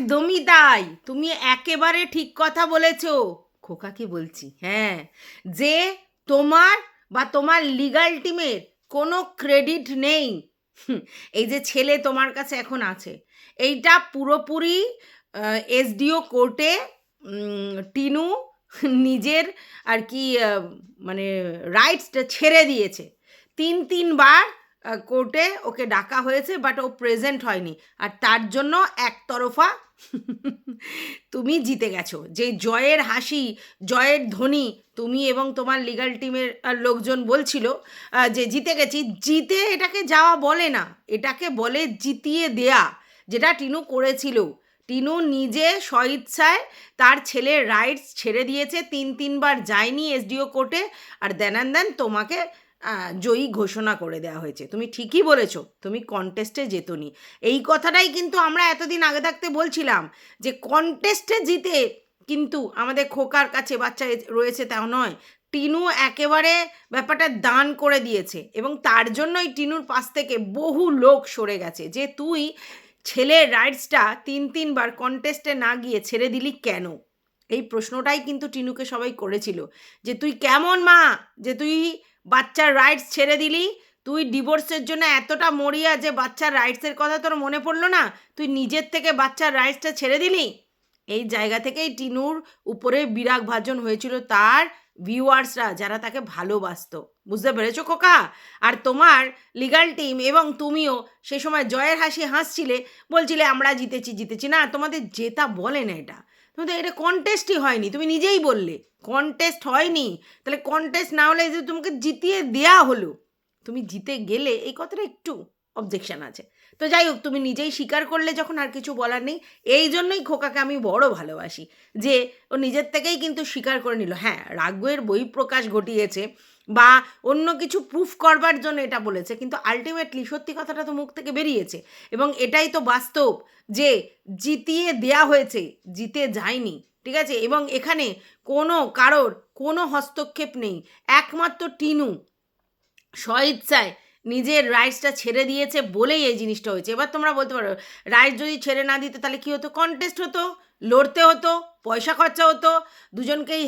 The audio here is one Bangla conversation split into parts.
একদমই তাই। তুমি একেবারে ঠিক কথা বলেছ। খোকাকে বলছি হ্যাঁ যে তোমার বা তোমার লিগাল টিমের কোনো ক্রেডিট নেই। এই যে ছেলে তোমার কাছে এখন আছে, এইটা পুরোপুরি এসডিও কোর্টে টিনু নিজের আর কি মানে রাইটসটা ছেড়ে দিয়েছে। তিন তিনবার কোর্টে ওকে ডাকা হয়েছে বাট ও প্রেজেন্ট হয়নি। আর তার জন্য একতরফা তুমি জিতে গেছো। যে জয়ের হাসি, জয়ের ধ্বনি তুমি এবং তোমার লিগাল টিমের লোকজন বলছিল যে জিতে গেছি। জিতে এটাকে যাওয়া বলে না। এটাকে বলে জিতিয়ে দেয়া, যেটা টিনু করেছিল। টিনু নিজে স্বইচ্ছায় তার ছেলে রাইটস ছেড়ে দিয়েছে। তিন তিনবার যায়নি এসডিও কোর্টে আর দেন দেন তোমাকে জয়ী ঘোষণা করে দেওয়া হয়েছে। তুমি ঠিকই বলেছ, তুমি কন্টেস্টে যেতনি এই কথাটাই কিন্তু আমরা এতদিন আগে থাকতে বলছিলাম যে কন্টেস্টে জিতে কিন্তু আমাদের খোকার কাছে বাচ্চা রয়েছে তাও নয়, টিনু একেবারে ব্যাপারটা দান করে দিয়েছে এবং তার জন্যই টিনুর পাশ থেকে বহু লোক সরে গেছে যে তুই ছেলের রাইটসটা তিন, তিনবার কন্টেস্টে না গিয়ে ছেড়ে দিলি কেন? এই প্রশ্নটাই কিন্তু টিনুকে সবাই করেছিল যে তুই কেমন মা? যে তুই বাচ্চার রাইটস ছেড়ে দিলি? তুই ডিভোর্সের জন্য এতটা মরিয়া যে বাচ্চার রাইটসের কথা তোর মনে পড়ল না? তুই নিজের থেকে বাচ্চার রাইটসটা ছেড়ে দিলি? এই জায়গা থেকেই টিনুর উপরে বিরাগ ভাজন হয়েছিল তার ভিউয়ার্সরা যারা তাকে ভালোবাসতো। বুঝতে পেরেছ খোকা? আর তোমার লিগাল টিম এবং তুমিও সে সময় জয়ের হাসি হাসছিলে, বলছিলে, আমরা জিতেছি জিতেছি। না, তোমাদের জেতা বলে না এটা। তোমাদের এটা কন্টেস্টই হয়নি, তুমি নিজেই বললে। কন্টেস্ট হয়নি, তাহলে কন্টেস্ট না হলে যে তোমাকে জিতিয়ে দেয়া হলো। তুমি জিতে গেলে, এই কথাটা একটু অবজেকশন আছে। তো যাই হোক, তুমি নিজেই স্বীকার করলে যখন আর কিছু বলার নেই, এই জন্যই খোকাকে আমি বড় ভালোবাসি। যে ও নিজের থেকেই কিন্তু স্বীকার করে নিল। হ্যাঁ রাগ্যের বই প্রকাশ ঘটিয়েছে বা অন্য কিছু প্রুফ করবার জন্য এটা বলেছে। কিন্তু আলটিমেটলি সত্যি কথাটা তো মুখ থেকে বেরিয়েছে। এবং এটাই তো বাস্তব যে জিতিয়ে দেয়া হয়েছে, জিতে যায়নি, ঠিক আছে? এবং এখানে কোনো কারোর কোনো হস্তক্ষেপ নেই। একমাত্র টিনু স্বইচ্ছায় নিজের রাইটসটা ছেড়ে দিয়েছে বলেই এই জিনিসটা হয়েছে। এবার তোমরা বলতে পারো রাইটস যদি ছেড়ে না দিতে তাহলে কী হতো? কন্টেস্ট হতো, লড়তে হতো, পয়সা খরচা হতো, দুজনকেই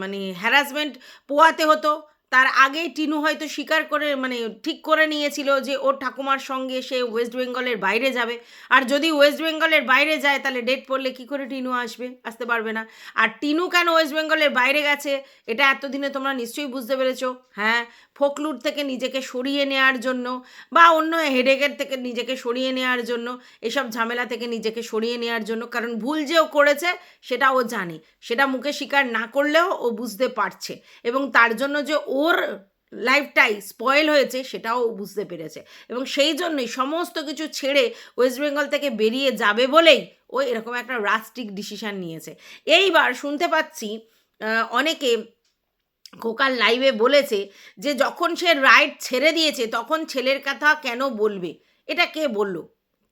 মানে হ্যারাসমেন্ট পোয়াতে হতো। তার আগেই টিনু হয়তো স্বীকার করে মানে ঠিক করে নিয়েছিল যে ওর ঠাকুমার সঙ্গে সে ওয়েস্ট বেঙ্গলের বাইরে যাবে। আর যদি ওয়েস্ট বেঙ্গলের বাইরে যায়, তাহলে ডেট পড়লে কি করে টিনু আসবে? আসতে পারবে না। আর টিনু কেন ওয়েস্ট বেঙ্গলের বাইরে গেছে, এটা এতদিনে তোমরা নিশ্চয়ই বুঝতে পেরেছ। হ্যাঁ ফোকলুর থেকে নিজেকে সরিয়ে নেওয়ার জন্য বা অন্য হেডেকের থেকে নিজেকে সরিয়ে নেওয়ার জন্য, এসব ঝামেলা থেকে নিজেকে সরিয়ে নেওয়ার জন্য। কারণ ভুল যে ও করেছে, সেটা ও জানে। সেটা মুখে স্বীকার না করলেও ও বুঝতে পারছে। এবং তার জন্য যে ওর লাইফটাই স্পয়েল হয়েছে, সেটাও বুঝতে পেরেছে। এবং সেই জন্যই সমস্ত কিছু ছেড়ে ওয়েস্ট বেঙ্গল থেকে বেরিয়ে যাবে বলেই ও এরকম একটা রাস্টিক ডিসিশান নিয়েছে। এইবার শুনতে পাচ্ছি অনেকে খোকার লাইভে বলেছে যে যখন সে রাইট ছেড়ে দিয়েছে, তখন ছেলের কথা কেন বলবে? এটা কে বলল?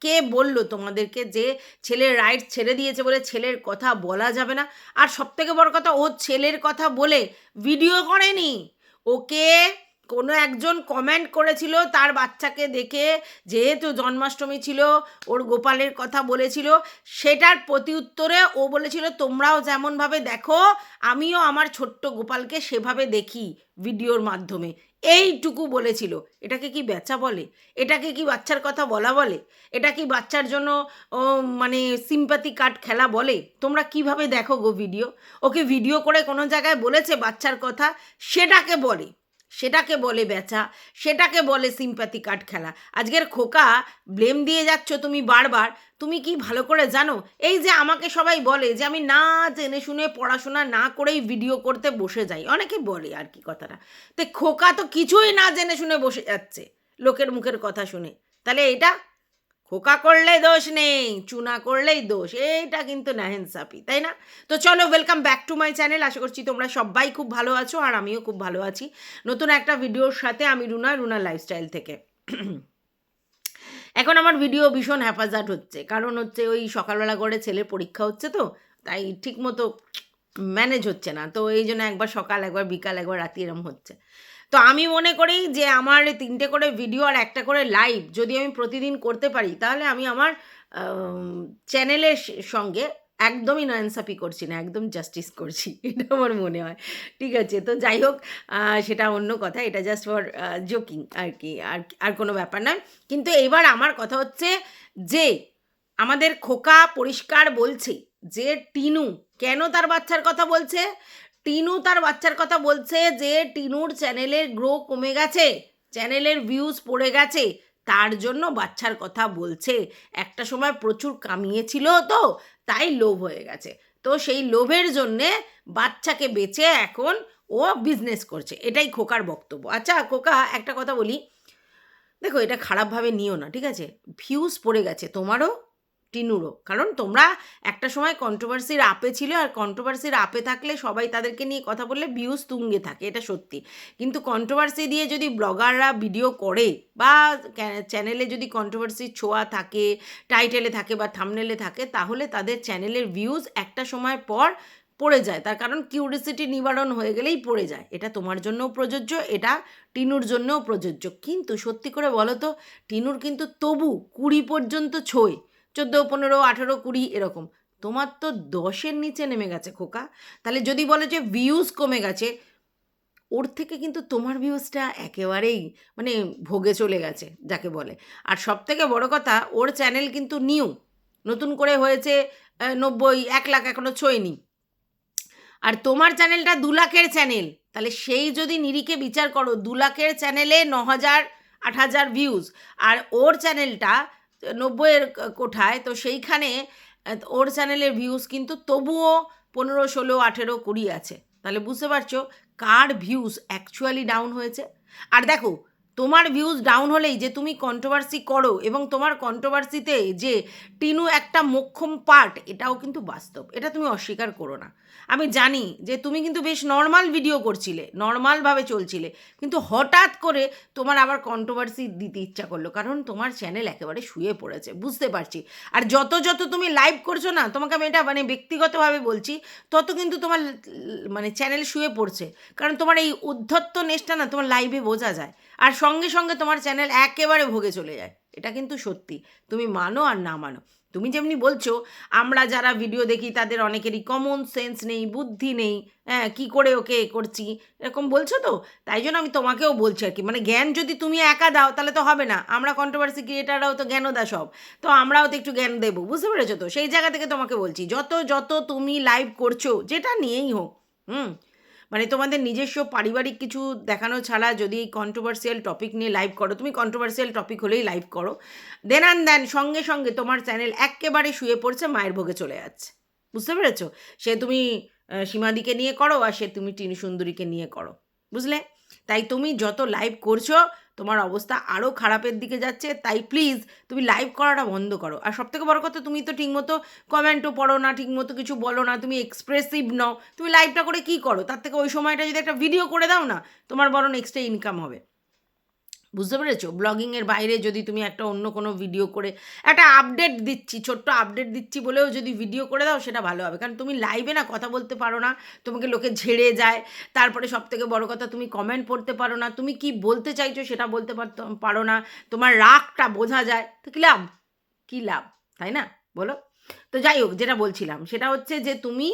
কে বলল তোমাদেরকে যে ছেলের রাইট ছেড়ে দিয়েছে বলে ছেলের কথা বলা যাবে না? আর সবথেকে বড় কথা, ও ছেলের কথা বলে ভিডিও করেনি। ওকে কোনো একজন কমেন্ট করেছিল তার বাচ্চাকে দেখে, যেহেতু জন্মাষ্টমী ছিল, ওর গোপালের কথা বলেছিল, সেটার প্রতি উত্তরে ও বলেছিল, তোমরাও যেমনভাবে দেখো, আমিও আমার ছোট্ট গোপালকে সেভাবে দেখি ভিডিওর মাধ্যমে। এইটুকু বলেছিল। এটাকে কি বেচা বলে? এটাকে কি বাচ্চার কথা বলা বলে? এটা কি বাচ্চার জন্য মানে সিম্পাতি কার্ড খেলা বলে? তোমরা কীভাবে দেখো গো ভিডিও ওকে ভিডিও করে কোনো জায়গায় বলেছে বাচ্চার কথা? সেটাকে বলে। সেটাকে বলে বেচা, সেটাকে বলে সিম্প্যাথি কার্ড খেলা। আজকের খোকা ব্লেম দিয়ে যাচ্ছ তুমি বারবার, তুমি কি ভালো করে জানো? এই যে আমাকে সবাই বলে যে আমি না জেনে শুনে পড়াশোনা না করেই ভিডিও করতে বসে যাই, অনেকে বলে আর কি কথাটা। তো খোকা তো কিছুই না জেনে শুনে বসে যাচ্ছে, লোকের মুখের কথা শুনে। তাহলে এটা খোকা করলে দোষ নেই, চুনা করলেই দোষ, এইটা কিন্তু নাহেনসাপি তাই না? তো চলো welcome back to my channel আশা করছি তোমরা সবাই খুব ভালো আছো আর আমিও খুব ভালো আছি। নতুন একটা ভিডিওর সাথে আমি রুনা রুনা লাইফস্টাইল থেকে। এখন আমার ভিডিও ভীষণ হ্যাপাজার্ট হচ্ছে, কারণ হচ্ছে ওই সকালবেলা করে ছেলের পরীক্ষা হচ্ছে তো, তাই ঠিক মতো ম্যানেজ হচ্ছে না, তো এই জন্য একবার সকাল, একবার বিকাল, একবার রাতি এরম হচ্ছে। তো আমি মনে করি যে আমার তিনটে করে ভিডিও আর একটা করে লাইভ যদি আমি প্রতিদিন করতে পারি, তাহলে আমি আমার চ্যানেলের সঙ্গে একদমই নয়নসাপি করছি না, একদম জাস্টিস করছি, এটা আমার মনে হয়। ঠিক আছে, তো যাই হোক সেটা অন্য কথা, এটা জাস্ট ফর জোকিং আর কি, আর আর কোনো ব্যাপার নয়। কিন্তু এবার আমার কথা হচ্ছে যে, আমাদের খোকা পরিষ্কার বলছে যে, টিনু কেন তার বাচ্চার কথা বলছে? টিনু তার বাচ্চার কথা বলছে যে টিনুর চ্যানেলের গ্রো কমে গেছে, চ্যানেলের ভিউজ পড়ে গেছে, তার জন্য বাচ্চার কথা বলছে। একটা সময় প্রচুর কামিয়েছিল তো, তাই লোভ হয়ে গেছে। তো সেই লোভের জন্যে বাচ্চাকে বেচে এখন ও বিজনেস করছে। এটাই খোকার বক্তব্য। আচ্ছা খোকা, একটা কথা বলি। দেখো, এটা খারাপভাবে নিও না, ঠিক আছে? ভিউজ পড়ে গেছে তোমারও টিনুরও কারণ তোমরা একটা সময় কন্ট্রোভার্সির আপে ছিল আর কন্ট্রোভার্সির আপে থাকলে সবাই তাদেরকে নিয়ে কথা বললে ভিউজ তুঙ্গে থাকে, এটা সত্যি। কিন্তু কন্ট্রোভার্সি দিয়ে যদি ব্লগাররা ভিডিও করে বা চ্যানেলে যদি কন্ট্রোভার্সির ছোঁয়া থাকে টাইটেলে থাকে বা থামনেলে থাকে, তাহলে তাদের চ্যানেলের ভিউজ একটা সময় পর পড়ে যায়। তার কারণ কিউরিসিটি নিবারণ হয়ে গেলেই পড়ে যায়। এটা তোমার জন্যও প্রযোজ্য, এটা টিনুর জন্যও প্রযোজ্য। কিন্তু সত্যি করে বলো তো, টিনুর কিন্তু তবু কুড়ি পর্যন্ত ছোঁয়। চোদ্দ, পনেরো, আঠেরো, কুড়ি এরকম। তোমার তো দশের নিচে নেমে গেছে খোকা। তাহলে যদি বলে যে ভিউজ কমে গেছে, ওর থেকে কিন্তু তোমার ভিউজটা একেবারেই মানে ভোগে চলে গেছে, যাকে বলে। আর সব থেকে বড় কথা, ওর চ্যানেল কিন্তু নিউ নতুন করে হয়েছে নব্বই, এক লাখ এখনও ছোঁয়নি। আর তোমার চ্যানেলটা দু লাখের চ্যানেল তাহলে সেই যদি নিরিখে বিচার করো, দু লাখের চ্যানেলে ন হাজার, আট হাজার ভিউজ আর ওর চ্যানেলটা নব্বইয়ের কোঠায়। তো সেইখানে ওর চ্যানেলের ভিউজ কিন্তু তবুও পনেরো, ষোলো, আঠেরো, কুড়ি আছে। তাহলে বুঝতে পারছ কার ভিউজ অ্যাকচুয়ালি ডাউন হয়েছে? আর দেখো, তোমার ভিউজ ডাউন হলেই যে তুমি কন্ট্রোভার্সি করো এবং তোমার কন্ট্রোভার্সিতে যে টিনু একটা মোক্ষম পার্ট এটাও কিন্তু বাস্তব। এটা তুমি অস্বীকার করো না। আমি জানি যে তুমি কিন্তু বেশ নর্মাল ভিডিও করছিলে নর্মালভাবে চলছিলে, কিন্তু হঠাৎ করে তোমার আবার কন্ট্রোভার্সি দিতে ইচ্ছা করল, কারণ তোমার চ্যানেল একেবারে শুয়ে পড়েছে, বুঝতে পারছি। আর যত যত তুমি লাইভ করছ না, তোমাকে আমি এটা মানে ব্যক্তিগতভাবে বলছি, তত কিন্তু তোমার মানে চ্যানেল শুয়ে পড়ছে, কারণ তোমার এই উদ্ধত্ত নেশটা না তোমার লাইভে বোঝা যায়। আর সঙ্গে সঙ্গে তোমার চ্যানেল একেবারে ভোগে চলে যায়, এটা কিন্তু সত্যি। তুমি মানো আর না মানো। তুমি যেমনি বলছো, আমরা যারা ভিডিও দেখি তাদের অনেকেরই কমন সেন্স নেই, বুদ্ধি নেই হ্যাঁ কী করে ওকে করছি, এরকম বলছো তো? তাই জন্য আমি তোমাকেও বলছি আর কি। মানে জ্ঞান যদি তুমি একা দাও তাহলে তো হবে না। আমরা কন্ট্রোভার্সি ক্রিয়েটাররাও তো জ্ঞানও দা সব। তো আমরাও তো একটু জ্ঞান দেবো, বুঝতে পেরেছ তো? সেই জায়গা থেকে তোমাকে বলছি, যত যত তুমি লাইভ করছ, যেটা নিয়েই হোক, হুম মানে তোমাদের নিজস্ব পারিবারিক কিছু দেখানো ছাড়া যদি এই কন্ট্রোভার্সিয়াল টপিক নিয়ে লাইভ করো, তুমি কন্ট্রোভার্সিয়াল টপিক হলেই লাইভ করো। দেন অ্যান্ড দেন সঙ্গে সঙ্গে তোমার চ্যানেল একেবারে শুয়ে পড়ছে, মায়ের ভোগে চলে যাচ্ছে। বুঝতে পেরেছ? সে তুমি সীমাদিকে নিয়ে করো আর সে তুমি টিনু সুন্দরীকে নিয়ে করো। বুঝলে? তাই তুমি যত লাইভ করছ তোমার অবস্থা আরও খারাপের দিকে যাচ্ছে, তাই প্লিজ তুমি লাইভ করাটা বন্ধ করো। আর সবথেকে বড় কথা, তুমি তো ঠিকমতো কমেন্টও পড়ো না, ঠিকমতো কিছু বলো না, তুমি এক্সপ্রেসিভ নও। তুমি লাইভটা করে কি করো? তার থেকে ওই সময়টা যদি একটা ভিডিও করে দাও না, তোমার বরং এক্সট্রা ইনকাম হবে। বুঝতে পেরেছ? ব্লগিংয়ের বাইরে যদি তুমি একটা অন্য কোনো ভিডিও করে, একটা আপডেট দিচ্ছি, ছোট্ট আপডেট দিচ্ছি বলেও যদি ভিডিও করে দাও, সেটা ভালো হবে। কারণ তুমি লাইভে না কথা বলতে পারো না, তোমাকে লোকে ঝেড়ে যায়। তারপরে সব থেকে বড়ো কথা, তুমি কমেন্ট পড়তে পারো না। তুমি কি বলতে চাইছো সেটা বলতে পারো না। তোমার রাগটা বোঝা যায়। তো কী লাভ? কী লাভ? তাই না? বলো। তো যাই হোক, যেটা বলছিলাম, সেটা হচ্ছে যে তুমি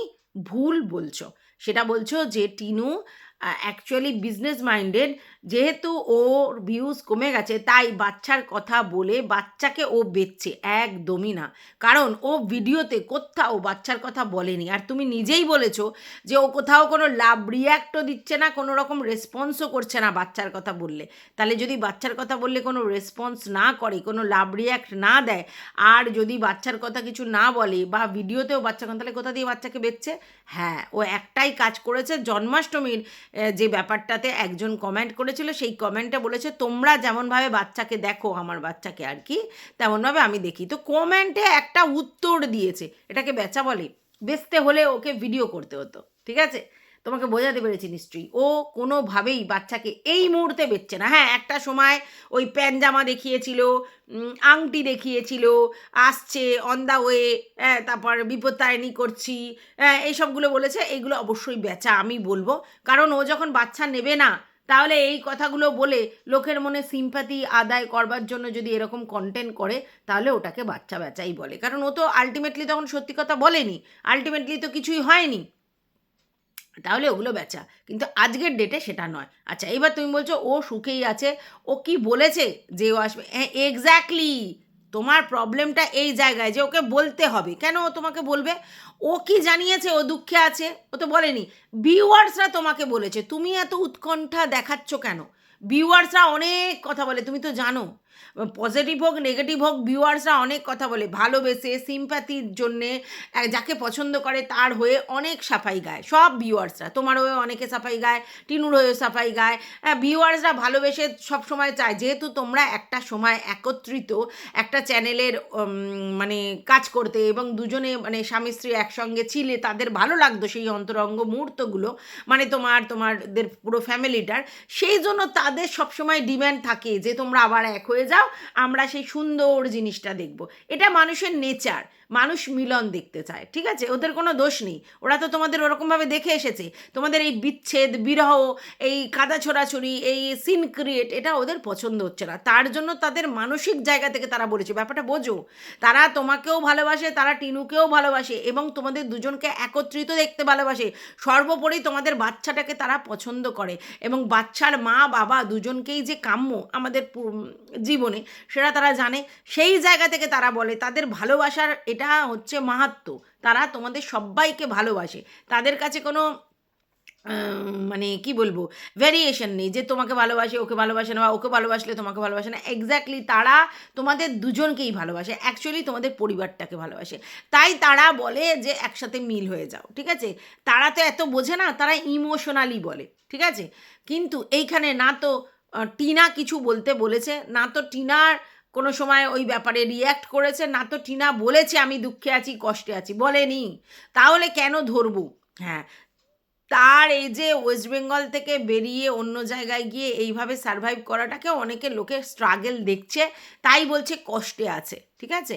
ভুল বলছো। সেটা বলছো যে টিনু অ্যাকচুয়ালি বিজনেস মাইন্ডেড যেহেতু ওর ভিউজ কমে গেছে, তাই বাচ্চার কথা বলে বাচ্চাকে ও বেচছে, একদমই না। কারণ ও ভিডিওতে কোথাও বাচ্চার কথা বলেনি। আর তুমি নিজেই বলেছ যে ও কোথাও কোনো লাভ রিয়াক্টও দিচ্ছে না, কোনো রকম রেসপন্সও করছে না বাচ্চার কথা বললে। তাহলে যদি বাচ্চার কথা বললে কোনো রেসপন্স না করে, কোনো লাভ রিয়াক্ট না দেয়, আর যদি বাচ্চার কথা কিছু না বলে বা ভিডিওতেও বাচ্চা কথা তাহলে কোথা দিয়ে বাচ্চাকে বেচছে? হ্যাঁ ও একটাই কাজ করেছে, জন্মাষ্টমীর যে ব্যাপারটাতে একজন কমেন্ট করেছিল, সেই কমেন্টটা বলেছে, তোমরা যেমনভাবে বাচ্চাকে দেখো, আমার বাচ্চাকে আর কি, তেমনভাবে আমি দেখি। তো কমেন্টে একটা উত্তর দিয়েছে, এটাকে বেচা বলে। বেচতে হলে ওকে ভিডিও করতে হতো, ঠিক আছে? তোমাকে বোঝাতে পেরেছি নিশ্চয়ই। ও কোনোভাবেই বাচ্চাকে এই মুহূর্তে বেচছে না। হ্যাঁ একটা সময় ওই প্যানজামা দেখিয়েছিল আংটি দেখিয়েছিল, আসছে অন দ্য ওয়ে হ্যাঁ তারপর বিপত্তায়নি করছি হ্যাঁ এইসবগুলো বলেছে এইগুলো অবশ্যই বেচা, আমি বলব। কারণ ও যখন বাচ্চা নেবে না, তাহলে এই কথাগুলো বলে লোকের মনে সিম্প্যাথি আদায় করবার জন্য যদি এরকম কন্টেন্ট করে, তাহলে ওটাকে বাচ্চা বেচাই বলে। কারণ ও তো আলটিমেটলি তখন সত্যি কথা বলেনি। আলটিমেটলি তো কিছুই হয়নি। তাহলে ওগুলো বেচা। কিন্তু আজকের ডেটে সেটা নয়। আচ্ছা এবার তুমি বলছো, ও সুখেই আছে। ও কি বলেছে যে ও আসবে? হ্যাঁ এক্স্যাক্টলি তোমার প্রবলেমটা এই জায়গায় যে ওকে বলতে হবে। কেন ও তোমাকে বলবে? ও কি জানিয়েছে? ও দুঃখে আছে? ও তো বলেনি। ভিউয়ার্সরা তোমাকে বলেছে। তুমি এত উৎকণ্ঠা দেখাচ্ছ কেন? ভিউয়ার্সরা অনেক কথা বলে। তুমি তো জানো। পজিটিভ হোক নেগেটিভ হোক ভিউয়ার্সরা অনেক কথা বলে, ভালোবেসে সিম্প্যাথির জন্যে যাকে পছন্দ করে তার হয়ে অনেক সাফাই গায়, সব ভিউয়ার্সরা তোমার হয়ে অনেকে সাফাই গায়, টিনুর হয়েও সাফাই গায়। হ্যাঁ ভিউয়ার্সরা ভালোবেসে সব সময় চায়, যেহেতু তোমরা একটা সময় একত্রিত, একটা চ্যানেলের মানে কাজ করতে এবং দুজনে মানে স্বামী, স্ত্রী একসঙ্গে ছিলে, তাদের ভালো লাগতো সেই অন্তরঙ্গ মুহূর্তগুলো মানে তোমার তোমাদের পুরো ফ্যামিলিটার সেই জন্য তাদের সবসময় ডিম্যান্ড থাকে যে তোমরা আবার এক হয়ে যাও আমরা সেই সুন্দর জিনিসটা দেখব। এটা মানুষের নেচার মানুষ মিলন দেখতে চায়, ঠিক আছে? ওদের কোনো দোষ নেই। ওরা তো তোমাদের ওরকমভাবে দেখে এসেছে। তোমাদের এই বিচ্ছেদ, বিরহ, এই কাদা ছোড়াছড়ি, এই সিন ক্রিয়েট এটা ওদের পছন্দ হচ্ছে না। তার জন্য তাদের মানসিক জায়গা থেকে তারা বলেছে, ব্যাপারটা বোঝো। তারা তোমাকেও ভালোবাসে, তারা টিনুকেও ভালোবাসে এবং তোমাদের দুজনকে একত্রিত দেখতে ভালোবাসে। সর্বোপরি তোমাদের বাচ্চাটাকে তারা পছন্দ করে এবং বাচ্চার মা, বাবা দুজনকেই যে কাম্য আমাদের জীবনে, সেটা তারা জানে। সেই জায়গা থেকে তারা বলে, তাদের ভালোবাসার এটা হচ্ছে মাহাত্ম তারা তোমাদের সবাইকে ভালোবাসে। তাদের কাছে কোনো মানে কি বলব ভ্যারিয়েশন নেই যে তোমাকে ভালোবাসে, ওকে ভালোবাসে না, বা ওকে ভালোবাসলে তোমাকে ভালোবাসে না। এক্স্যাক্টলি তারা তোমাদের দুজনকেই ভালোবাসে। অ্যাকচুয়ালি তোমাদের পরিবারটাকে ভালোবাসে। তাই তারা বলে যে একসাথে মিল হয়ে যাও, ঠিক আছে? তারা তো এত বোঝে না, তারা ইমোশনালি বলে, ঠিক আছে? কিন্তু এইখানে না তো টিনা কিছু বলতে বলেছে, না তো টিনার কোনো সময় ওই ব্যাপারে রিয়্যাক্ট করেছে, না তো টিনা বলেছে আমি দুঃখে আছি, কষ্টে আছি, বলেনি। তাহলে কেন ধরবো? হ্যাঁ তার এই যে ওয়েস্ট বেঙ্গল থেকে বেরিয়ে অন্য জায়গায় গিয়ে এইভাবে সারভাইভ করাটাকে অনেকে লোকে স্ট্রাগল দেখছে, তাই বলছে কষ্টে আছে, ঠিক আছে?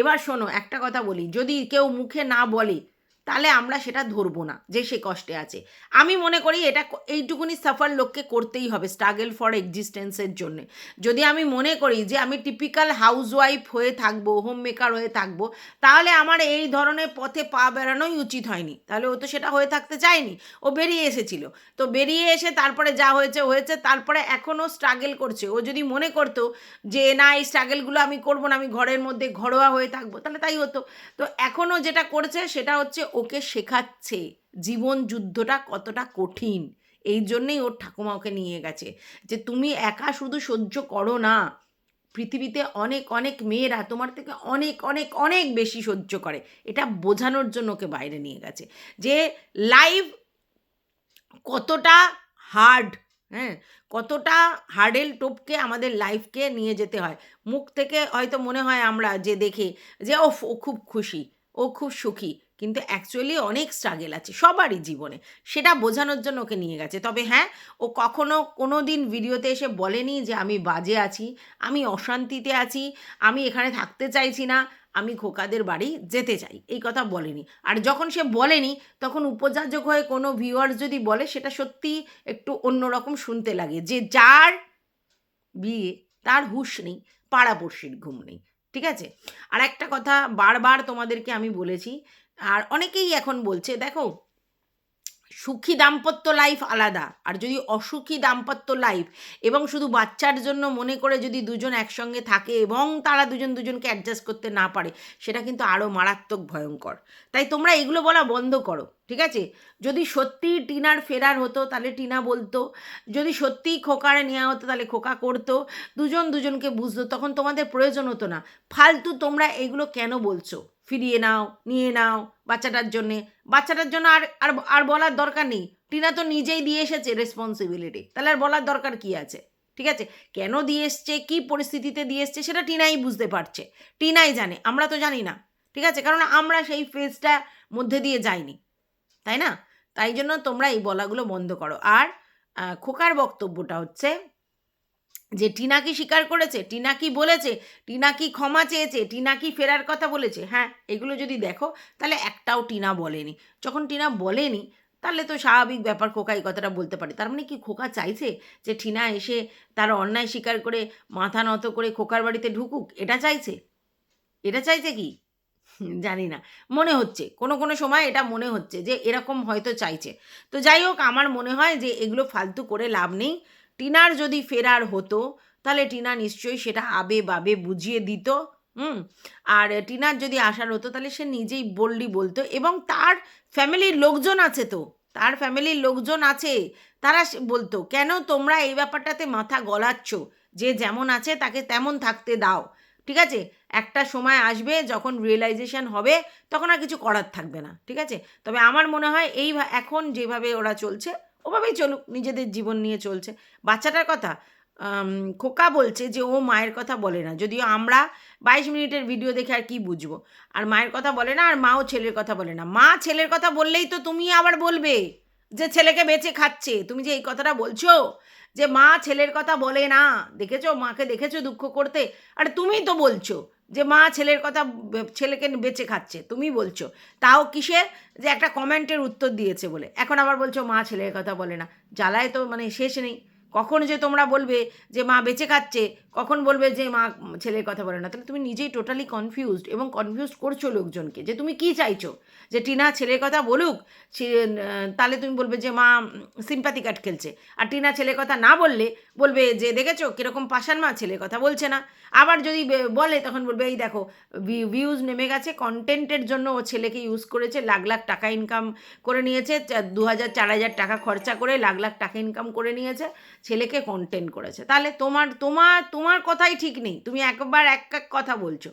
এবার শোনো, একটা কথা বলি, যদি কেউ মুখে না বলে তাহলে আমরা সেটা ধরবো না যে সে কষ্টে আছে। আমি মনে করি এটা এইটুকুনি সাফার লোককে করতেই হবে স্ট্রাগল ফর এক্সিস্টেন্সের জন্য। যদি আমি মনে করি যে আমি টিপিক্যাল হাউসওয়াইফ হয়ে থাকব হোম মেকার হয়ে থাকব, তাহলে আমার এই ধরনের পথে পা বেড়ানোই উচিত হয়নি। তাহলে ও তো সেটা হয়ে থাকতে চায়নি, ও বেরিয়ে এসেছিল। তো বেরিয়ে এসে তারপরে যা হয়েছে হয়েছে, তারপরে এখনও স্ট্রাগল করছে। ও যদি মনে করতো যে না, এই স্ট্রাগলগুলো আমি করব না, আমি ঘরের মধ্যে ঘরোয়া হয়ে থাকব, তাহলে তাই হতো। তো এখনও যেটা করছে, সেটা হচ্ছে ওকে শেখাচ্ছে জীবন যুদ্ধটা কতটা কঠিন। এই জন্যেই ওর ঠাকুমা ওকে নিয়ে গেছে। যে তুমি একা শুধু সহ্য করো না, পৃথিবীতে অনেক অনেক মেয়েরা তোমার থেকে অনেক অনেক অনেক বেশি সহ্য করে। এটা বোঝানোর জন্য ওকে বাইরে নিয়ে গেছে। যে লাইফ কতটা হার্ড হ্যাঁ? কতটা হার্ডেল টোপকে আমাদের লাইফকে নিয়ে যেতে হয়। মুখ থেকে হয়তো মনে হয় আমরা যে দেখে যে ও খুব খুশি, ও খুব সুখী। কিন্তু অ্যাকচুয়ালি অনেক স্ট্রাগেল আছে, সবারই জীবনে। সেটা বোঝানোর জন্য ওকে নিয়ে গেছে। তবে হ্যাঁ ও কখনো কোনো দিন ভিডিওতে এসে বলেনি যে আমি বাজে আছি, আমি অশান্তিতে আছি, আমি এখানে থাকতে চাইছি না, আমি খোকাদের বাড়ি যেতে চাই। এই কথা বলেনি। আর যখন সে বলেনি, তখন উপযাজক হয়ে কোনো ভিউয়ার্স যদি বলে, সেটা সত্যি একটু অন্যরকম শুনতে লাগে। যে যার বিয়ে, তার হুশ নেই, পাড়াপড়শির ঘুম নেই। ঠিক আছে? আর একটা কথা বারবার তোমাদেরকে আমি বলেছি আর অনেকেই এখন বলছে, দেখো, সুখী দাম্পত্য লাইফ আলাদা। আর যদি অসুখী দাম্পত্য লাইফ এবং শুধু বাচ্চার জন্য মনে করে যদি দুজন একসঙ্গে থাকে এবং তারা দুজন দুজনকে অ্যাডজাস্ট করতে না পারে, সেটা কিন্তু আরও মারাত্মক ভয়ঙ্কর। তাই তোমরা এগুলো বলা বন্ধ করো, ঠিক আছে? যদি সত্যি টিনার ফেরার হতো, তাহলে টিনা বলতো। যদি সত্যিই খোকারে নেওয়া হতো, তাহলে খোকা করতো। দুজন দুজনকে বুঝতো, তখন তোমাদের প্রয়োজন হতো না। ফালতু তোমরা এগুলো কেন বলছো? ফিরিয়ে নাও, নিয়ে নাও বাচ্চাটার জন্যে। বাচ্চাটার জন্য আর আর আর বলার দরকার নেই। টিনা তো নিজেই দিয়ে এসেছে রেসপন্সিবিলিটি তাহলে আর বলার দরকার কি আছে? ঠিক আছে? কেন দিয়ে এসছে? কী পরিস্থিতিতে দিয়ে এসছে? সেটা টিনাই বুঝতে পারছে। টিনাই জানে। আমরা তো জানি না। ঠিক আছে? কারণ আমরা সেই ফেজটা মধ্যে দিয়ে যাইনি। তাই না? তাই জন্য তোমরা এই বলাগুলো বন্ধ করো। আর খোকার বক্তব্যটা হচ্ছে যে টিনা কি স্বীকার করেছে টিনা কি বলেছে টিনা কি ক্ষমা চেয়েছে টিনা কি ফেরার কথা বলেছে হ্যাঁ এগুলো যদি দেখো, তাহলে একটাও টিনা বলেনি। যখন টিনা বলেনি, তাহলে তো স্বাভাবিক ব্যাপার খোকা এই কথাটা বলতে পারে। তার মানে কি খোকা চাইছে যে টিনা এসে তার অন্যায় স্বীকার করে মাথা নত করে খোকার বাড়িতে ঢুকুক? এটা চাইছে? এটা চাইছে কি? জানি না। মনে হচ্ছে, কোনো কোনো সময় এটা মনে হচ্ছে যে এরকম হয়তো চাইছে। তো যাই হোক, আমার মনে হয় যে এগুলো ফালতু করে লাভ নেই। টিনার যদি ফেরার হতো, তাহলে টিনা নিশ্চয়ই সেটা আবে বাবে বুঝিয়ে দিত, হুম? আর টিনার যদি আসার হতো, তাহলে সে নিজেই বললি বলতো। এবং তার ফ্যামিলির লোকজন আছে তো, তার ফ্যামিলির লোকজন আছে, তারা বলতো, কেন তোমরা এই ব্যাপারটাতে মাথা গলাচ্ছ? যে যেমন আছে, তাকে তেমন থাকতে দাও। ঠিক আছে? একটা সময় আসবে, যখন রিয়েলাইজেশন হবে, তখন আর কিছু করার থাকবে না। ঠিক আছে? তবে আমার মনে হয়, এই এখন যেভাবে ওরা চলছে ওভাবেই চলুক, নিজেদের জীবন নিয়ে চলছে। বাচ্চাটার কথা খোকা বলছে যে ও মায়ের কথা বলে না। যদিও আমরা বাইশ মিনিটের ভিডিও দেখে আর কি বুঝব? আর মায়ের কথা বলে না, আর মাও ছেলের কথা বলে না। মা ছেলের কথা বললেই তো তুমি আবার বলবে যে ছেলেকে বেঁচে খাচ্ছে। তুমি যে এই কথাটা বলছো যে মা ছেলের কথা বলে না। দেখেছ? মাকে দেখেছ দুঃখ করতে? আরে তুমি তো বলছো যে মা ছেলের কথা ছেলেকে বেঁচে খাচ্ছে। তুমি বলছো। তাও কিসের? যে একটা কমেন্টের উত্তর দিয়েছে বলে। এখন আবার বলছো মা ছেলের কথা বলে না। জ্বালায় তো মানে শেষ নেই। কখন যে তোমরা বলবে যে মা বেঁচে খাচ্ছে? কখন বলবে যে, মা, ছেলের কথা বলে না? তাহলে তুমি নিজেই টোটালি কনফিউজড এবং কনফিউজ করছ লোকজনকে যে, তুমি কি চাইছো? যে, টিনা ছেলের কথা বলুক তাহলে তুমি বলবে যে, মা সিম্পাতি কাট খেলছে। আর টিনা ছেলের কথা না বললে, বলবে যে, দেখেছ, কীরকম পাশান মা ছেলের কথা বলছে না? আবার যদি বলে, তখন বলবে, এই দেখো ভিউজ নেমে গেছে কন্টেন্টের জন্য ও ছেলেকে ইউজ করেছে, লাখ লাখ টাকা ইনকাম করে নিয়েছে দু হাজার, চার হাজার টাকা খরচা করে লাখ লাখ টাকা ইনকাম করে নিয়েছে, ছেলেকে কন্টেন্ট করেছে। তাহলে তোমার তোমার তোমার কথাই ঠিক নেই। তুমি একবার এক এক কথা বলছো।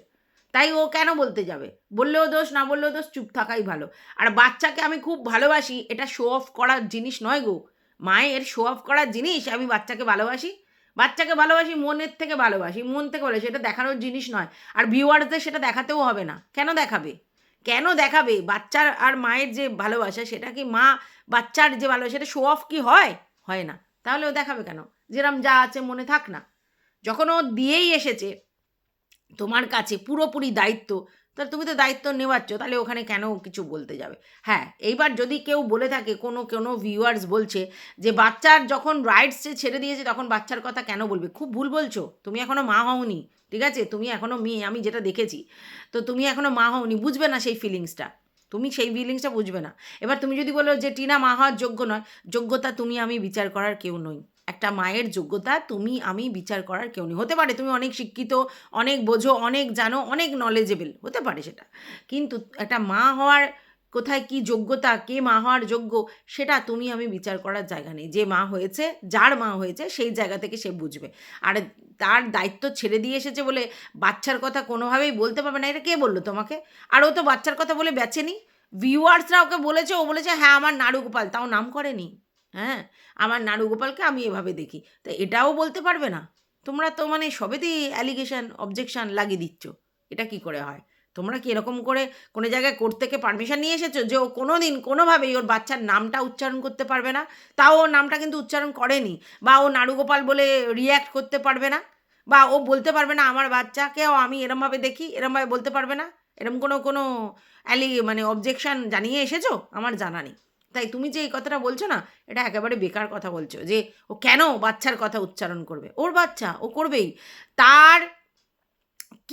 তাই ও কেন বলতে যাবে? বললেও দোষ, না বললেও দোষ, চুপ থাকাই ভালো। আর বাচ্চাকে আমি খুব ভালোবাসি, এটা শো অফ করার জিনিস নয় গো। মায়ের শো অফ করার জিনিস, আমি বাচ্চাকে ভালোবাসি। বাচ্চাকে ভালোবাসি, মনের থেকে ভালোবাসি, মন থেকে ভালোবাসি এটা দেখানোর জিনিস নয়। আর ভিউয়ার্সদের সেটা দেখাতেও হবে না। কেন দেখাবে? কেন দেখাবে? বাচ্চার আর মায়ের যে ভালোবাসা, সেটা কি মা বাচ্চার যে ভালোবাসা, সেটা শো অফ কি হয়? হয় না। তাহলে ও দেখাবে কেন? যেরম যা আছে মনে থাক না। যখন ও দিয়েই এসেছে তোমার কাছে পুরোপুরি দায়িত্ব, তাহলে তুমি তো দায়িত্ব নেওয়াচ্ছ, তাহলে ওখানে কেন কিছু বলতে যাবে? হ্যাঁ এইবার যদি কেউ বলে থাকে, কোনো কোনো ভিউয়ার্স বলছে যে বাচ্চার যখন রাইটস ছেড়ে দিয়েছে, তখন বাচ্চার কথা কেন বলবে? খুব ভুল বলছো। তুমি এখনও মা হওনি, ঠিক আছে? তুমি এখনও মেয়ে, আমি যেটা দেখেছি। তো তুমি এখনও মা হওনি, বুঝবে না সেই ফিলিংসটা তুমি সেই ফিলিংসটা বুঝবে না। এবার তুমি যদি বলো যে টিনা মা হওয়ার যোগ্য নয়, যোগ্যতা তুমি আমি বিচার করার কেউ নই। একটা মায়ের যোগ্যতা তুমি, আমি বিচার করার কেউ নেই। হতে পারে তুমি অনেক শিক্ষিত, অনেক বোঝো, অনেক জানো, অনেক নলেজেবল হতে পারে সেটা। কিন্তু একটা মা হওয়ার কোথায় কি যোগ্যতা, কে মা হওয়ার যোগ্য, সেটা তুমি, আমি বিচার করার জায়গা নেই। যে মা হয়েছে, যার মা হয়েছে, সেই জায়গা থেকে সে বুঝবে। আর তার দায়িত্ব ছেড়ে দিয়ে এসেছে বলে বাচ্চার কথা কোনোভাবেই বলতে পারবে না। এটা কে বলল তোমাকে? আর ও তো বাচ্চার কথা বলে বেচেনি ভিউয়ার্সরা ওকে বলেছে, ও বলেছে হ্যাঁ আমার নাড়ু গোপাল তাও নাম করেনি। হ্যাঁ? আমার নাড়ু গোপালকে আমি এভাবে দেখি। তো এটাও বলতে পারবে না? তোমরা তো মানে সবেতেই অ্যালিগেশন অবজেকশন লাগিয়ে দিচ্ছ। এটা কি করে হয়? তোমরা কি এরকম করে কোনো জায়গায় কোর্ট থেকে পারমিশন নিয়ে এসেছ যে ও কোনো দিন কোনোভাবেই ওর বাচ্চার নামটা উচ্চারণ করতে পারবে না? তাও ওর নামটা কিন্তু উচ্চারণ করেনি। বা ও নাড়ুগোপাল বলে রিয়্যাক্ট করতে পারবে না? বা ও বলতে পারবে না আমার বাচ্চাকেও আমি এরমভাবে দেখি, এরমভাবে বলতে পারবে না? এরম কোনো কোনো অ্যালি মানে অবজেকশন জানিয়ে এসেছ? আমার জানা নেই। তাই তুমি যে এই কথাটা বলছো না, এটা একেবারে বেকার কথা বলছো যে ও কেন বাচ্চার কথা উচ্চারণ করবে? ওর বাচ্চা, ও করবেই। তার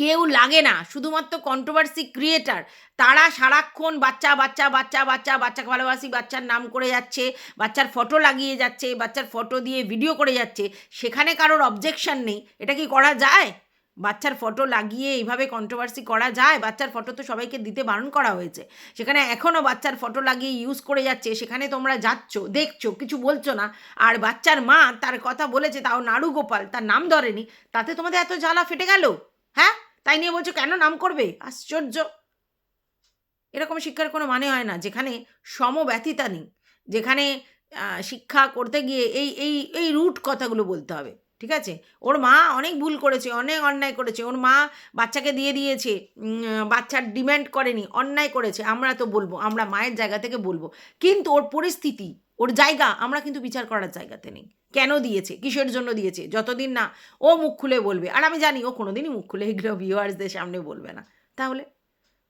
কেউ লাগে না, শুধুমাত্র কন্ট্রোভার্সি ক্রিয়েটার তারা সারাক্ষণ বাচ্চা বাচ্চা বাচ্চা বাচ্চা, বাচ্চাকে ভালোবাসি, বাচ্চার নাম করে যাচ্ছে, বাচ্চার ফটো লাগিয়ে যাচ্ছে, বাচ্চার ফটো দিয়ে ভিডিও করে যাচ্ছে, সেখানে কারোর অবজেকশান নেই, এটা কি করা যায়? বাচ্চার ফটো লাগিয়ে এইভাবে কন্ট্রোভার্সি করা যায়, বাচ্চার ফটো তো সবাইকে দিতে বারণ করা হয়েছে। সেখানে এখনও বাচ্চার ফটো লাগিয়ে ইউজ করে যাচ্ছে, সেখানে তোমরা যাচ্ছ, দেখছ, কিছু বলছো না। আর বাচ্চার মা তার কথা বলেছে, তাও নাড়ু গোপাল, তার নাম ধরেনি, তাতে তোমাদের এত জ্বালা ফেটে গেল? হ্যাঁ? তাই নিয়ে বলছো কেন নাম করবে? আশ্চর্য। এরকম শিক্ষার কোনো মানে হয় না, যেখানে সমব্যথিতা নেই, যেখানে শিক্ষা করতে গিয়ে এই এই এই রুট কথাগুলো বলতে হবে। ঠিক আছে? ওর মা অনেক ভুল করেছে, অনেক অন্যায় করেছে। ওর মা বাচ্চাকে দিয়ে দিয়েছে বাচ্চার ডিম্যান্ড করেনি, অন্যায় করেছে। আমরা তো বলব, আমরা মায়ের জায়গা থেকে বলব। কিন্তু ওর পরিস্থিতি, ওর জায়গা, আমরা কিন্তু বিচার করার জায়গাতে নেই। কেন দিয়েছে? কিসের জন্য দিয়েছে? যতদিন না ও মুখ খুলে বলবে। আর আমি জানি ও কোনোদিনই মুখ খুলে এগুলো ভিউয়ার্সদের সামনে বলবে না। তাহলে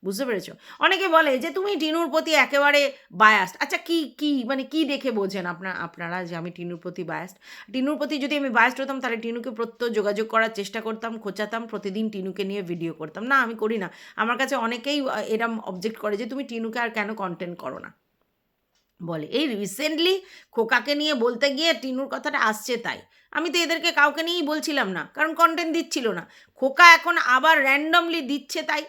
বুঝতে পেরেছ? অনেকে বলে যে তুমি টিনুর প্রতি একেবারে বায়াস্ট আচ্ছা কি কি মানে কি দেখে বোঝেন আপনার আপনারা যে আমি টিনুর প্রতি বায়াস্ট টিনুর প্রতি যদি আমি বায়াস্ট হতাম, তাহলে টিনুকে প্রত্যহ যোগাযোগ করার চেষ্টা করতাম, খোঁচাতাম, প্রতিদিন টিনুকে নিয়ে ভিডিও করতাম। না, আমি করি না। আমার কাছে অনেকেই এরম অবজেক্ট করে যে তুমি টিনুকে আর কেন কন্টেন্ট করো না। বলে, এই রিসেন্টলি খোকাকে নিয়ে বলতে গিয়ে টিনুর কথাটা আসছে তাই। আমি তো এদেরকে কাউকে নিয়েই বলছিলাম না, কারণ কন্টেন্ট দিচ্ছিল না। খোকা এখন আবার র্যান্ডমলি দিচ্ছে তাই।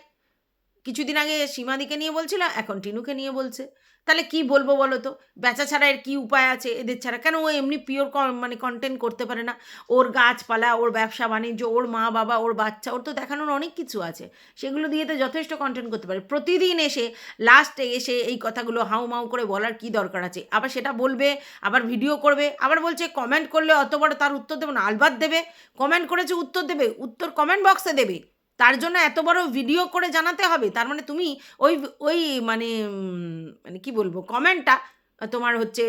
কিছুদিন আগে সীমাদিকে নিয়ে বলছিল, এখন টিনুকে নিয়ে বলছে। তাহলে কি বলব বলো তো? বেচা ছাড়া এর কী উপায় আছে এদের ছাড়া? কেন ও এমনি পিওর মানে কন্টেন্ট করতে পারে না? ওর গাছপালা, ওর ব্যবসা, বাণিজ্য, ওর মা বাবা, ওর বাচ্চা, ওর তো দেখানোর অনেক কিছু আছে। সেগুলো দিয়ে তো যথেষ্ট কন্টেন্ট করতে পারে। প্রতিদিন এসে লাস্টে এসে এই কথাগুলো হাউ মাউ করে বলার কি দরকার আছে? আবার সেটা বলবে, আবার ভিডিও করবে, আবার বলছে কমেন্ট করলে অত বড় তার উত্তর দেবে না, আলবাত দেবে। কমেন্ট করেছে, উত্তর দেবে, উত্তর কমেন্ট বক্সে দেবে। তার জন্য এত বড় ভিডিও করে জানাতে হবে? তার মানে তুমি ওই ওই মানে মানে কি বলব কমেন্টটা তোমার হচ্ছে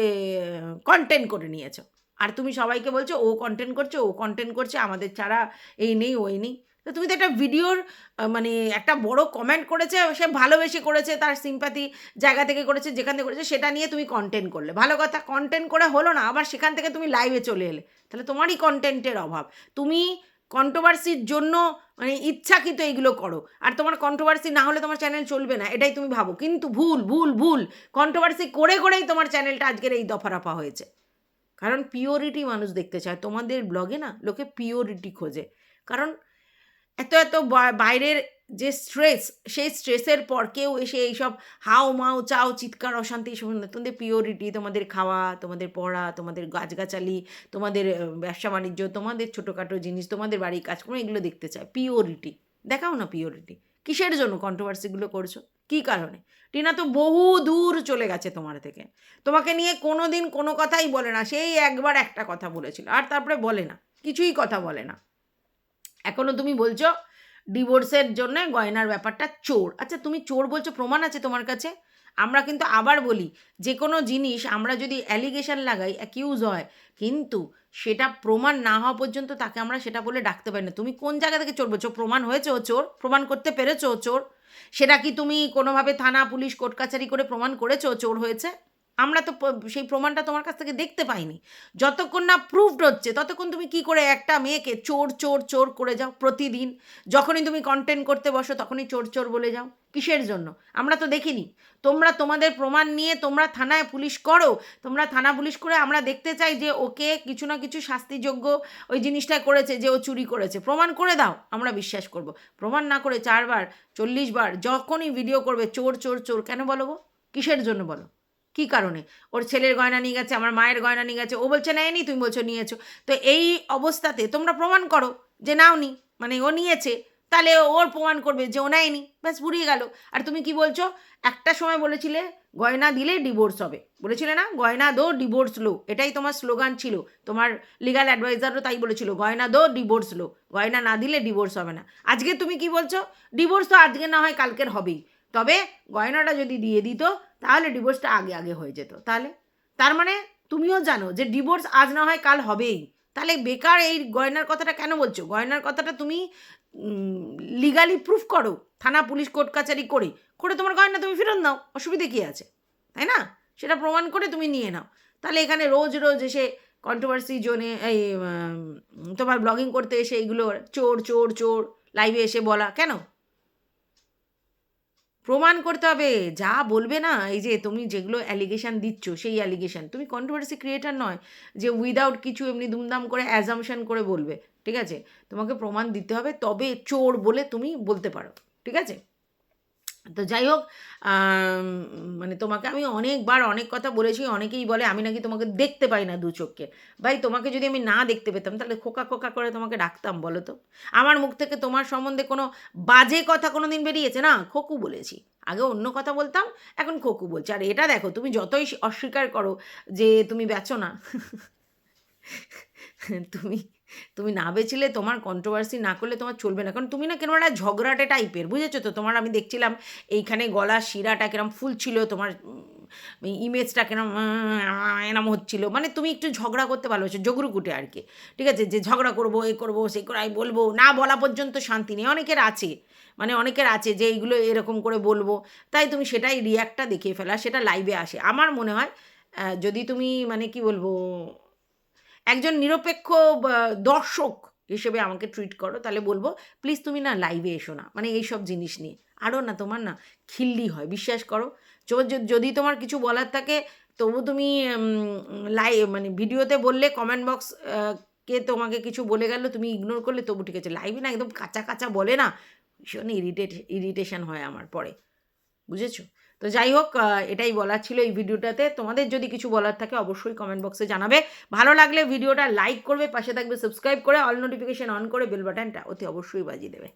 কন্টেন্ট করে নিয়েছো। আর তুমি সবাইকে বলছো, ও কন্টেন্ট করছে, ও কন্টেন্ট করছে, আমাদের ছাড়া এই নেই, ওই নেই। তো তুমি তো একটা ভিডিওর মানে একটা বড় কমেন্ট করেছে, সে ভালোবেসে করেছে, তার সিম্পাতি জায়গা থেকে করেছে, যেখান থেকে করেছে, সেটা নিয়ে তুমি কন্টেন্ট করলে। ভালো কথা কন্টেন্ট করে হলো না, আবার সেখান থেকে তুমি লাইভে চলে এলে। তাহলে তোমারই কন্টেন্টের অভাব। তুমি কন্ট্রোভার্সির জন্য মানে ইচ্ছাকৃত এইগুলো করো। আর তোমার কন্ট্রোভার্সি না হলে তোমার চ্যানেল চলবে না, এটাই তুমি ভাবো। কিন্তু ভুল ভুল ভুল। কন্ট্রোভার্সি করে করেই তোমার চ্যানেলটা আজকের এই দফারাফা হয়েছে। কারণ পিওরিটি মানুষ দেখতে চায়। তোমাদের ব্লগে না, লোকে পিওরিটি খোঁজে। কারণ এত এত বাইরের যে স্ট্রেস সেই স্ট্রেসের পর কেউ এসে এইসব হাও মাও, চাও, চিৎকার, অশান্তি এসব তোমাদের পিওরিটি তোমাদের খাওয়া, তোমাদের পড়া, তোমাদের গাছগাছালি, তোমাদের ব্যবসা বাণিজ্য, তোমাদের ছোটোখাটো জিনিস, তোমাদের বাড়ির কাজকর্ম, এগুলো দেখতে চায়। পিওরিটি দেখাও না পিওরিটি কিসের জন্য কন্ট্রোভার্সিগুলো করছ? কী কারণে? টিনা তো বহু দূর চলে গেছে তোমার থেকে। তোমাকে নিয়ে কোনো দিন কোনো কথাই বলে না, সেই একবার একটা কথা বলেছিল। আর তারপরে বলে না, কিছুই কথা বলে না। এখনও তুমি বলছো ডিভোর্সের জন্য গয়নার ব্যাপারটা চোর। আচ্ছা তুমি চোর বলছো, প্রমাণ আছে তোমার কাছে? আমরা কিন্তু আবার বলি, যে কোনো জিনিস আমরা যদি অ্যালিগেশন লাগাই অ্যাকিউজ হয়, কিন্তু সেটা প্রমাণ না হওয়া পর্যন্ত তাকে আমরা সেটা বলে ডাকতে পারি না। তুমি কোন জায়গা থেকে চোর বলছো? প্রমাণ হয়েছে ও চোর? প্রমাণ করতে পেরেছ ও চোর? সেটা কি তুমি কোনোভাবে থানা, পুলিশ, কোর্ট, কাছারি করে প্রমাণ করেছ চোর হয়েছে? আমরা তো সেই প্রমাণটা তোমার কাছ থেকে দেখতে পাইনি। যতক্ষণ না প্রুভড হচ্ছে, ততক্ষণ তুমি কি করে একটা মেয়েকে চোর চোর চোর করে যাও প্রতিদিন? যখনই তুমি কন্টেন্ট করতে বসো, তখনই চোর চোর বলে যাও। কিসের জন্য? আমরা তো দেখিনি। তোমরা তোমাদের প্রমাণ নিয়ে তোমরা থানায় পুলিশ করো। তোমরা থানা পুলিশ করে আমরা দেখতে চাই যে ওকে কিছু না কিছু শাস্তিযোগ্য ওই জিনিসটা করেছে, যে ও চুরি করেছে। প্রমাণ করে দাও, আমরা বিশ্বাস করব। প্রমাণ না করে চারবার, চল্লিশ বার যখনই ভিডিও করবে, চোর চোর চোর, কেন বলো কিসের জন্য বলো? কী কারণে? ওর ছেলের গয়না নিয়ে গেছে, আমার মায়ের গয়না নিয়ে গেছে, ও বলছে, নেয়নি, তুমি বলছো নিয়েছো। তো এই অবস্থাতে তোমরা প্রমাণ করো যে নাও নাওনি মানে ও নিয়েছে, তাহলে ওর প্রমাণ করবে যে ও নেয়নি। ব্যাস, পুড়িয়ে গেল। আর তুমি কি বলছো? একটা সময় বলেছিলে, গয়না দিলে ডিভোর্স হবে। বলেছিলে না? গয়না দো ডিভোর্স লো। এটাই তোমার স্লোগান ছিল। তোমার লিগাল অ্যাডভাইজারও তাই বলেছিল, গয়না দো ডিভোর্স লো। গয়না না দিলে ডিভোর্স হবে না। আজকে তুমি কি বলছো? ডিভোর্স তো আজকে না হয়, কালকের হবেই। তবে গয়নাটা যদি দিয়ে দিত তাহলে ডিভোর্সটা আগে আগে হয়ে যেত। তাহলে? তার মানে তুমিও জানো যে ডিভোর্স আজ না হয় কাল হবেই। তাহলে বেকার এই গয়নার কথাটা কেন বলছো? গয়নার কথাটা তুমি লিগালি প্রুফ করো। থানা, পুলিশ কোর্ট কাচারি করে। করে তোমার গয়না তুমি ফেরত নাও। অসুবিধে কী আছে? তাই না? সেটা প্রমাণ করে তুমি নিয়ে নাও। তাহলে এখানে রোজ রোজ এসে কন্ট্রোভার্সি জোনে এই তোমার ব্লগিং করতে এসে এইগুলো চোর চোর চোর লাইভে এসে বলা। কেন? প্রমাণ করতে হবে। যা বলবে না, এই যে তুমি যেগুলো অ্যালিগেশান দিচ্ছ, সেই অ্যালিগেশান তুমি কন্ট্রোভার্সি ক্রিয়েটার নয় যে উইদাউট কিছু এমনি দুমদাম করে অ্যাজামশান করে বলবে। ঠিক আছে? তোমাকে প্রমাণ দিতে হবে, তবে চোর বলে তুমি বলতে পারো। ঠিক আছে? তো যাই হোক মানে তোমাকে আমি অনেকবার অনেক কথা বলেছি, অনেকেই বলে আমি নাকি তোমাকে দেখতে পাই না দু চোখকে। ভাই, তোমাকে যদি আমি না দেখতে পেতাম, তাহলে খোকা খোকা করে তোমাকে ডাকতাম, বলো তো? আমার মুখ থেকে তোমার সম্বন্ধে কোনো বাজে কথা কোনো দিন বেরিয়েছে না? খোকু বলেছি। আগে অন্য কথা বলতাম, এখন খোকু বলছি। আর এটা দেখো, তুমি যতই অস্বীকার করো যে তুমি বেচো না, তুমি তুমি না বেচলে তোমার কন্ট্রোভার্সি না করলে তোমার চলবে না। কারণ তুমি না কেন একটা ঝগড়াটে টাইপের বুঝেছ তো? তোমার আমি দেখছিলাম এইখানে গলা শিরাটা কিরম ফুল ছিল, তোমার ইমেজটা কেন এরম হচ্ছিল। মানে তুমি একটু ঝগড়া করতে ভালোবাসো, জগরুকুটে আর কি। ঠিক আছে? যে ঝগড়া করব, এ করব, সে করে আমি বলব, না বলা পর্যন্ত শান্তি নেই। অনেকের আছে মানে অনেকের আছে যে এইগুলো এরকম করে বলব, তাই তুমি সেটাই রিয়াক্টটা দেখিয়ে ফেলা সেটা লাইভে আসে। আমার মনে হয় যদি তুমি মানে কি বলব একজন নিরপেক্ষ দর্শক হিসেবে আমাকে ট্রিট করো, তাহলে বলব প্লিজ তুমি না লাইভে এসো না। মানে এইসব জিনিস নিয়ে। আরও না, তোমার না খিল্লি হয়, বিশ্বাস করো। যদি তোমার কিছু বলার থাকে, তবু তুমি লাই মানে ভিডিওতে বললে কমেন্ট বক্স কে তোমাকে কিছু বলে গেল, তুমি ইগনোর করলে, তবু ঠিক আছে। লাইভে না, একদম কাঁচা কাঁচা বলে না। ভীষণ ইরিটেট ইরিটেশন হয় আমার পরে। বুঝেছ? তো যাই হোক এটাই বলার ছিল এই ভিডিওটাতে। তোমাদের যদি কিছু বলার থাকে, অবশ্যই কমেন্ট বক্সে জানাবে। ভালো লাগলে ভিডিওটা লাইক করবে, পাশে থাকবে সাবস্ক্রাইব করে অল নোটিফিকেশান অন করে বেল বাটনটা অতি অবশ্যই বাজিয়ে দেবে।